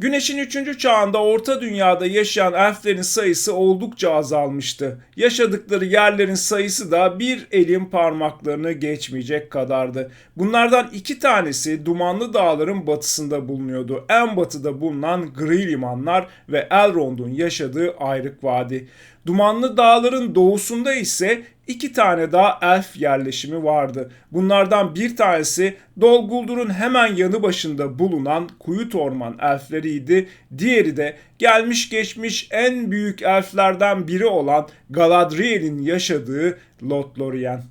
Güneşin 3. çağında Orta Dünya'da yaşayan elflerin sayısı oldukça azalmıştı. Yaşadıkları yerlerin sayısı da bir elin parmaklarını geçmeyecek kadardı. Bunlardan iki tanesi Dumanlı Dağların batısında bulunuyordu. En batıda bulunan Gri Limanlar ve Elrond'un yaşadığı Ayrık Vadi. Dumanlı Dağların doğusunda ise iki tane daha elf yerleşimi vardı. Bunlardan bir tanesi Dol Guldur'un hemen yanı başında bulunan Kuyut Orman elfleriydi. Diğeri de gelmiş geçmiş en büyük elflerden biri olan Galadriel'in yaşadığı Lothlorien.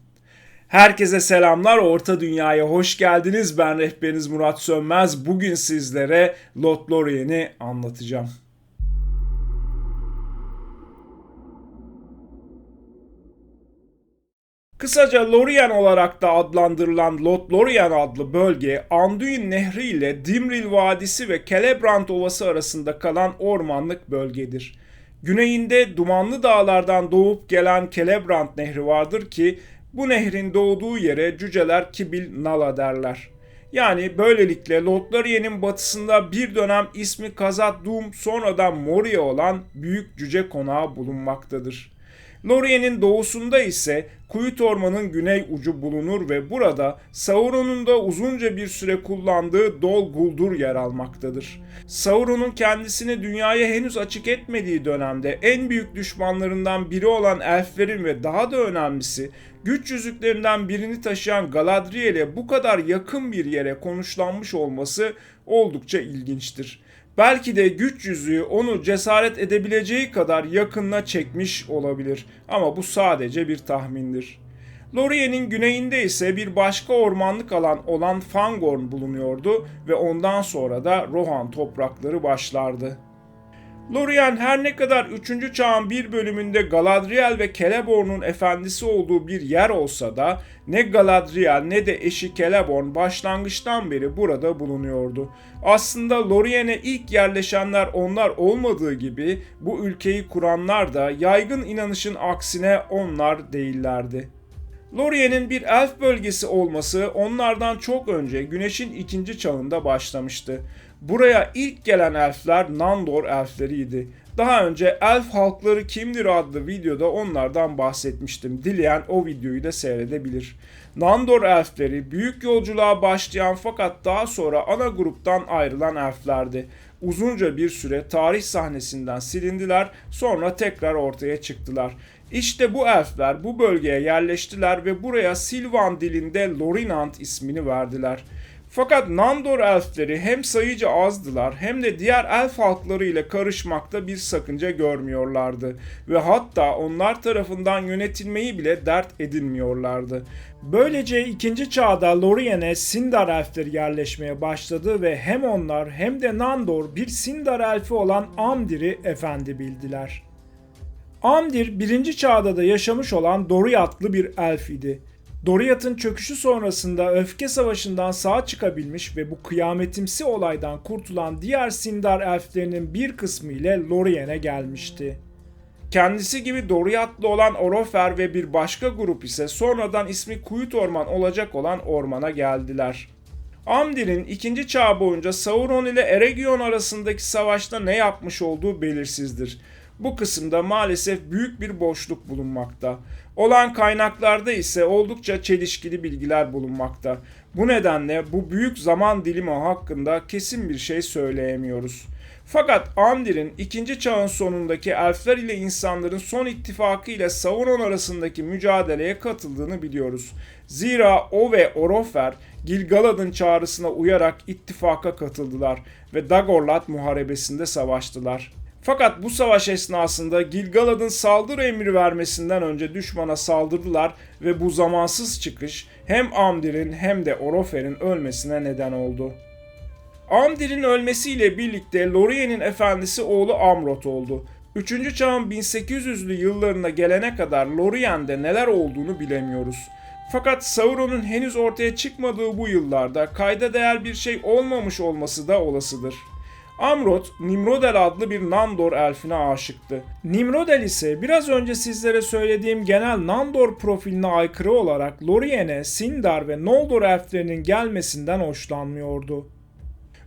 Herkese selamlar. Orta Dünya'ya hoş geldiniz. Ben rehberiniz Murat Sönmez. Bugün sizlere Lothlorien'i anlatacağım. Kısaca Lorien olarak da adlandırılan Lothlorien adlı bölge Anduin Nehri ile Dimril Vadisi ve Celebrant Ovası arasında kalan ormanlık bölgedir. Güneyinde dumanlı dağlardan doğup gelen Celebrant Nehri vardır ki bu nehrin doğduğu yere cüceler Kibil Nala derler. Yani böylelikle Lothlorien'in batısında bir dönem ismi Kazat Dum sonradan Moria olan büyük cüce konağı bulunmaktadır. Lorien'in doğusunda ise Kuyut Orman'ın güney ucu bulunur ve burada Sauron'un da uzunca bir süre kullandığı Dol Guldur yer almaktadır. Sauron'un kendisini dünyaya henüz açık etmediği dönemde en büyük düşmanlarından biri olan elflerin ve daha da önemlisi güç yüzüklerinden birini taşıyan Galadriel'e bu kadar yakın bir yere konuşlanmış olması oldukça ilginçtir. Belki de güç yüzüğü onu cesaret edebileceği kadar yakınına çekmiş olabilir ama bu sadece bir tahmindir. Lorien'in güneyinde ise bir başka ormanlık alan olan Fangorn bulunuyordu ve ondan sonra da Rohan toprakları başlardı. Lorien her ne kadar 3. çağın bir bölümünde Galadriel ve Celeborn'un efendisi olduğu bir yer olsa da ne Galadriel ne de eşi Celeborn başlangıçtan beri burada bulunuyordu. Aslında Lorien'e ilk yerleşenler onlar olmadığı gibi bu ülkeyi kuranlar da yaygın inanışın aksine onlar değillerdi. Lorien'in bir elf bölgesi olması onlardan çok önce Güneş'in ikinci çağında başlamıştı. Buraya ilk gelen elfler Nandor elfleriydi. Daha önce Elf Halkları Kimdir adlı videoda onlardan bahsetmiştim. Dileyen o videoyu da seyredebilir. Nandor elfleri büyük yolculuğa başlayan fakat daha sonra ana gruptan ayrılan elflerdi. Uzunca bir süre tarih sahnesinden silindiler sonra tekrar ortaya çıktılar. İşte bu elfler bu bölgeye yerleştiler ve buraya Silvan dilinde Lorinant ismini verdiler.'' Fakat Nandor elfleri hem sayıca azdılar hem de diğer elf halkları ile karışmakta bir sakınca görmüyorlardı ve hatta onlar tarafından yönetilmeyi bile dert edinmiyorlardı. Böylece ikinci çağda Lorien'e Sindar elfleri yerleşmeye başladı ve hem onlar hem de Nandor bir Sindar elfi olan Amdir'i efendi bildiler. Amdir birinci çağda da yaşamış olan Doriathlı bir elf idi. Doriath'ın çöküşü sonrasında öfke savaşından sağ çıkabilmiş ve bu kıyametimsi olaydan kurtulan diğer Sindar elflerinin bir kısmı ile Lorien'e gelmişti. Kendisi gibi Doriath'lı olan Orofer ve bir başka grup ise sonradan ismi Kuyut Orman olacak olan ormana geldiler. Amdir'in ikinci çağ boyunca Sauron ile Eregion arasındaki savaşta ne yapmış olduğu belirsizdir. Bu kısımda maalesef büyük bir boşluk bulunmakta. Olan kaynaklarda ise oldukça çelişkili bilgiler bulunmakta. Bu nedenle bu büyük zaman dilimi hakkında kesin bir şey söyleyemiyoruz. Fakat Amdir'in ikinci çağın sonundaki elfler ile insanların son ittifakı ile Sauron arasındaki mücadeleye katıldığını biliyoruz. Zira o ve Orofer Gilgalad'ın çağrısına uyarak ittifaka katıldılar ve Dagorlat muharebesinde savaştılar. Fakat bu savaş esnasında Gilgalad'ın saldırı emri vermesinden önce düşmana saldırdılar ve bu zamansız çıkış hem Amdir'in hem de Orofer'in ölmesine neden oldu. Amdir'in ölmesiyle birlikte Lorien'in efendisi oğlu Amrot oldu. 3. çağın 1800'lü yıllarına gelene kadar Lorien'de neler olduğunu bilemiyoruz. Fakat Sauron'un henüz ortaya çıkmadığı bu yıllarda kayda değer bir şey olmamış olması da olasıdır. Amrot, Nimrodel adlı bir Nandor elfine aşıktı. Nimrodel ise biraz önce sizlere söylediğim genel Nandor profiline aykırı olarak Lorien'e, Sindar ve Noldor elflerinin gelmesinden hoşlanmıyordu.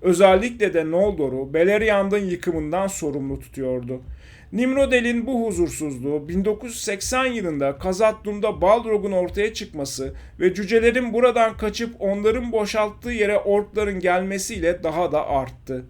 özellikle de Noldor'u Beleriand'ın yıkımından sorumlu tutuyordu. Nimrod'el'in bu huzursuzluğu 1980 yılında Kazat-dûm'da Balrog'un ortaya çıkması ve cücelerin buradan kaçıp onların boşalttığı yere orkların gelmesiyle daha da arttı.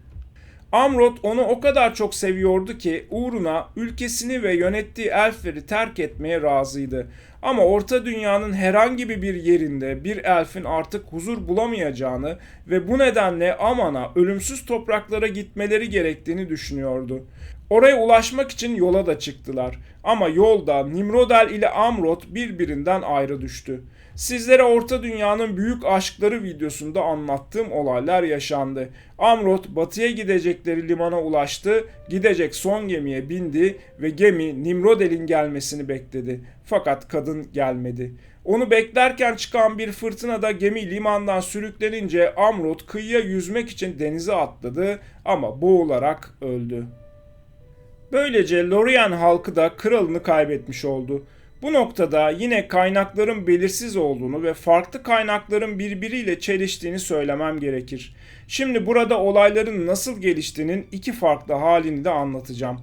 Amrot onu o kadar çok seviyordu ki uğruna ülkesini ve yönettiği elfleri terk etmeye razıydı. Ama Orta Dünya'nın herhangi bir yerinde bir elfin artık huzur bulamayacağını ve bu nedenle Aman'a ölümsüz topraklara gitmeleri gerektiğini düşünüyordu. Oraya ulaşmak için yola da çıktılar. Ama yolda Nimrodel ile Amrot birbirinden ayrı düştü. Sizlere Orta Dünya'nın büyük aşkları videosunda anlattığım olaylar yaşandı. Amrot batıya gidecekleri limana ulaştı, gidecek son gemiye bindi ve gemi Nimrodel'in gelmesini bekledi. Fakat kadın gelmedi. Onu beklerken çıkan bir fırtınada gemi limandan sürüklenince Amrot kıyıya yüzmek için denize atladı ama boğularak öldü. Böylece Lorien halkı da kralını kaybetmiş oldu. Bu noktada yine kaynakların belirsiz olduğunu ve farklı kaynakların birbiriyle çeliştiğini söylemem gerekir. Şimdi burada olayların nasıl geliştiğinin iki farklı halini de anlatacağım.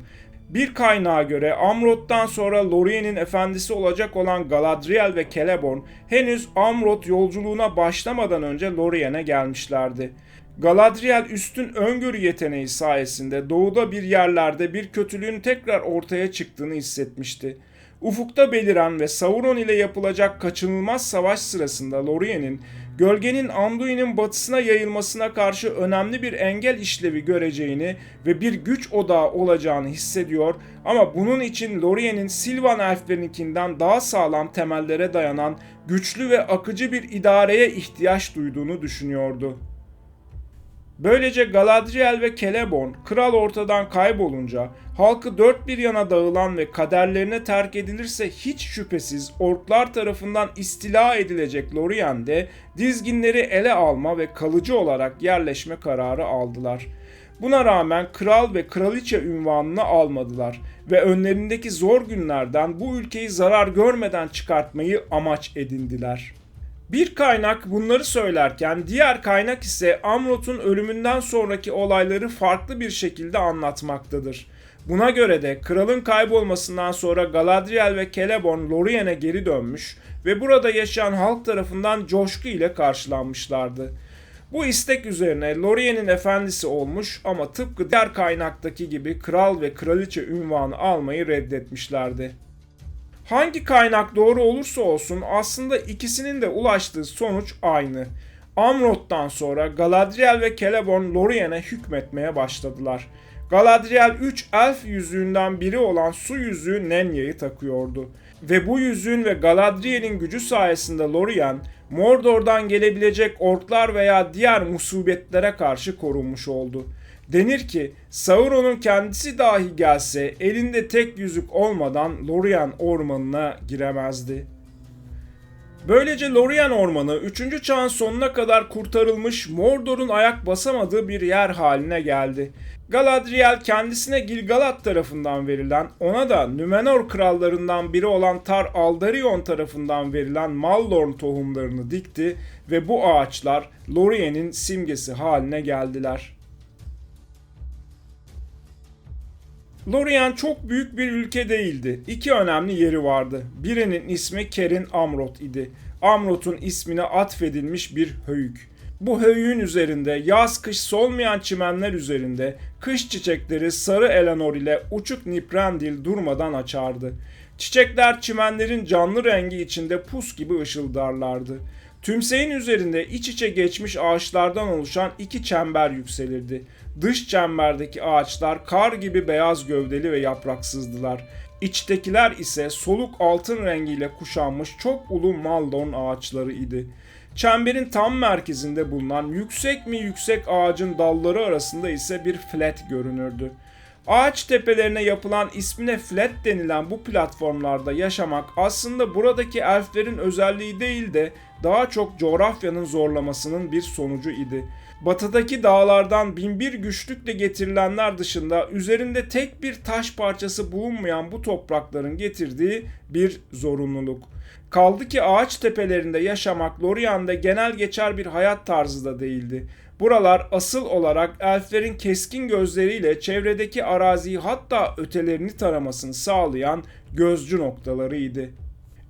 Bir kaynağa göre Amrot'tan sonra Lorien'in efendisi olacak olan Galadriel ve Celeborn henüz Amrot yolculuğuna başlamadan önce Lorien'e gelmişlerdi. Galadriel üstün öngörü yeteneği sayesinde doğuda bir yerlerde bir kötülüğün tekrar ortaya çıktığını hissetmişti. Ufukta beliren ve Sauron ile yapılacak kaçınılmaz savaş sırasında Lorien'in gölgenin Anduin'in batısına yayılmasına karşı önemli bir engel işlevi göreceğini ve bir güç odağı olacağını hissediyor ama bunun için Lorien'in Silvan elflerinkinden daha sağlam temellere dayanan güçlü ve akıcı bir idareye ihtiyaç duyduğunu düşünüyordu. Böylece Galadriel ve Celeborn kral ortadan kaybolunca halkı dört bir yana dağılan ve kaderlerine terk edilirse hiç şüphesiz orklar tarafından istila edilecek Lorien'de dizginleri ele alma ve kalıcı olarak yerleşme kararı aldılar. Buna rağmen kral ve kraliçe ünvanını almadılar ve önlerindeki zor günlerden bu ülkeyi zarar görmeden çıkartmayı amaç edindiler.'' Bir kaynak bunları söylerken diğer kaynak ise Amrot'un ölümünden sonraki olayları farklı bir şekilde anlatmaktadır. Buna göre de kralın kaybolmasından sonra Galadriel ve Celeborn Lorien'e geri dönmüş ve burada yaşayan halk tarafından coşku ile karşılanmışlardı. Bu istek üzerine Lorien'in efendisi olmuş ama tıpkı diğer kaynaktaki gibi kral ve kraliçe ünvanı almayı reddetmişlerdi. Hangi kaynak doğru olursa olsun aslında ikisinin de ulaştığı sonuç aynı. Amrot'tan sonra Galadriel ve Celeborn Lorien'e hükmetmeye başladılar. Galadriel 3 elf yüzüğünden biri olan su yüzüğü Nenya'yı takıyordu. Ve bu yüzüğün ve Galadriel'in gücü sayesinde Lorien, Mordor'dan gelebilecek orklar veya diğer musibetlere karşı korunmuş oldu. Denir ki Sauron'un kendisi dahi gelse elinde tek yüzük olmadan Lorien ormanına giremezdi. Böylece Lorien Ormanı 3. çağın sonuna kadar kurtarılmış Mordor'un ayak basamadığı bir yer haline geldi. Galadriel kendisine Gilgalad tarafından verilen, ona da Numenor krallarından biri olan Tar Aldarion tarafından verilen Mallorn tohumlarını dikti ve bu ağaçlar Lorien'in simgesi haline geldiler. Lorien çok büyük bir ülke değildi. İki önemli yeri vardı. Birinin ismi Kerin Amrot idi. Amrot'un ismine atfedilmiş bir höyük. Bu höyüğün üzerinde yaz kış solmayan çimenler üzerinde kış çiçekleri sarı Eleanor ile uçuk Niprendil durmadan açardı. Çiçekler çimenlerin canlı rengi içinde pus gibi ışıldarlardı. Tümseyin üzerinde iç içe geçmiş ağaçlardan oluşan iki çember yükselirdi. Dış çemberdeki ağaçlar kar gibi beyaz gövdeli ve yapraksızdılar. İçtekiler ise soluk altın rengiyle kuşanmış çok ulu maldon ağaçları idi. Çemberin tam merkezinde bulunan yüksek mi yüksek ağacın dalları arasında ise bir flat görünürdü. Ağaç tepelerine yapılan ismine flat denilen bu platformlarda yaşamak aslında buradaki elflerin özelliği değil de daha çok coğrafyanın zorlamasının bir sonucu idi. Batıdaki dağlardan binbir güçlükle getirilenler dışında üzerinde tek bir taş parçası bulunmayan bu toprakların getirdiği bir zorunluluk. Kaldı ki ağaç tepelerinde yaşamak Lorient'de genel geçer bir hayat tarzı da değildi. Buralar asıl olarak elflerin keskin gözleriyle çevredeki araziyi hatta ötelerini taramasını sağlayan gözcü noktalarıydı.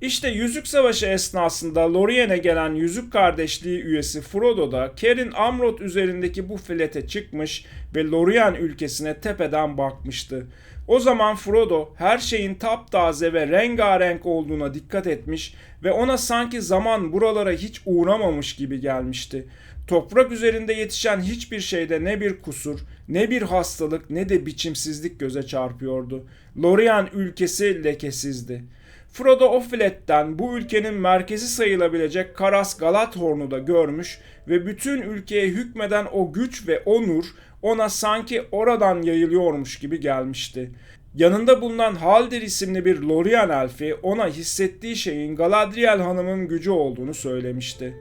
İşte Yüzük Savaşı esnasında Lorien'e gelen Yüzük Kardeşliği üyesi Frodo da Kerin Amrot üzerindeki bu filete çıkmış ve Lorien ülkesine tepeden bakmıştı. O zaman Frodo her şeyin taptaze ve rengarenk olduğuna dikkat etmiş ve ona sanki zaman buralara hiç uğramamış gibi gelmişti. Toprak üzerinde yetişen hiçbir şeyde ne bir kusur, ne bir hastalık, ne de biçimsizlik göze çarpıyordu. Lorien ülkesi lekesizdi. Frodo Offelet'ten bu ülkenin merkezi sayılabilecek Karas Galathorn'u da görmüş ve bütün ülkeye hükmeden o güç ve onur ona sanki oradan yayılıyormuş gibi gelmişti. Yanında bulunan Haldir isimli bir Lorien elfi ona hissettiği şeyin Galadriel hanımın gücü olduğunu söylemişti.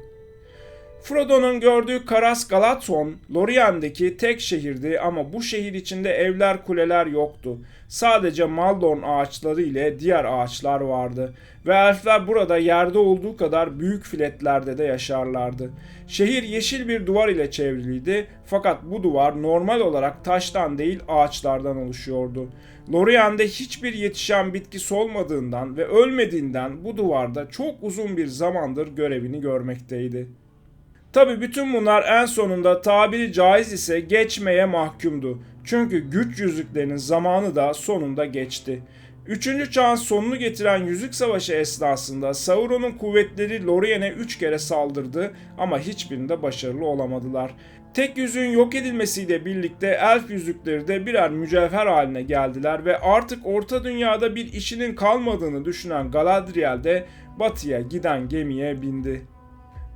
Frodo'nun gördüğü Karas Galaton, Lorien'deki tek şehirdi ama bu şehir içinde evler kuleler yoktu. Sadece Maldorn ağaçları ile diğer ağaçlar vardı ve elfler burada yerde olduğu kadar büyük filetlerde de yaşarlardı. Şehir yeşil bir duvar ile çevriliydi fakat bu duvar normal olarak taştan değil ağaçlardan oluşuyordu. Lorien'de hiçbir yetişen bitki solmadığından ve ölmediğinden bu duvarda çok uzun bir zamandır görevini görmekteydi. Tabi bütün bunlar en sonunda tabiri caiz ise geçmeye mahkumdu. Çünkü güç yüzüklerinin zamanı da sonunda geçti. Üçüncü çağın sonunu getiren Yüzük Savaşı esnasında Sauron'un kuvvetleri Lorien'e 3 kere saldırdı ama hiçbirinde başarılı olamadılar. Tek yüzüğün yok edilmesiyle birlikte elf yüzükleri de birer mücevher haline geldiler ve artık Orta Dünya'da bir işinin kalmadığını düşünen Galadriel de batıya giden gemiye bindi.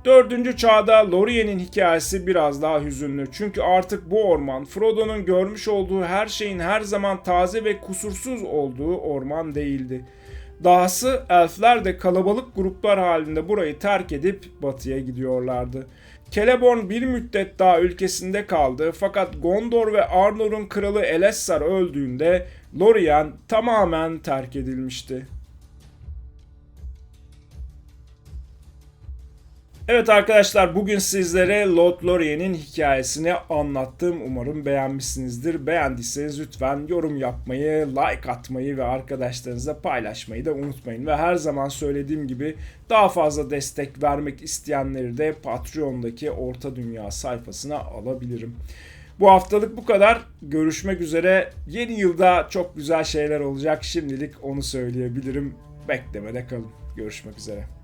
Dördüncü çağda Lorien'in hikayesi biraz daha hüzünlü. Çünkü artık bu orman Frodo'nun görmüş olduğu her şeyin her zaman taze ve kusursuz olduğu orman değildi. Dahası elfler de kalabalık gruplar halinde burayı terk edip batıya gidiyorlardı. Celeborn bir müddet daha ülkesinde kaldı fakat Gondor ve Arnor'un kralı Elessar öldüğünde Lorien tamamen terk edilmişti. Evet arkadaşlar bugün sizlere Lord Lorien'in hikayesini anlattım. Umarım beğenmişsinizdir. Beğendiyseniz lütfen yorum yapmayı, like atmayı ve arkadaşlarınızla paylaşmayı da unutmayın. Ve her zaman söylediğim gibi daha fazla destek vermek isteyenleri de Patreon'daki Orta Dünya sayfasına alabilirim. Bu haftalık bu kadar. Görüşmek üzere. Yeni yılda çok güzel şeyler olacak. Şimdilik onu söyleyebilirim. Beklemede kalın. Görüşmek üzere.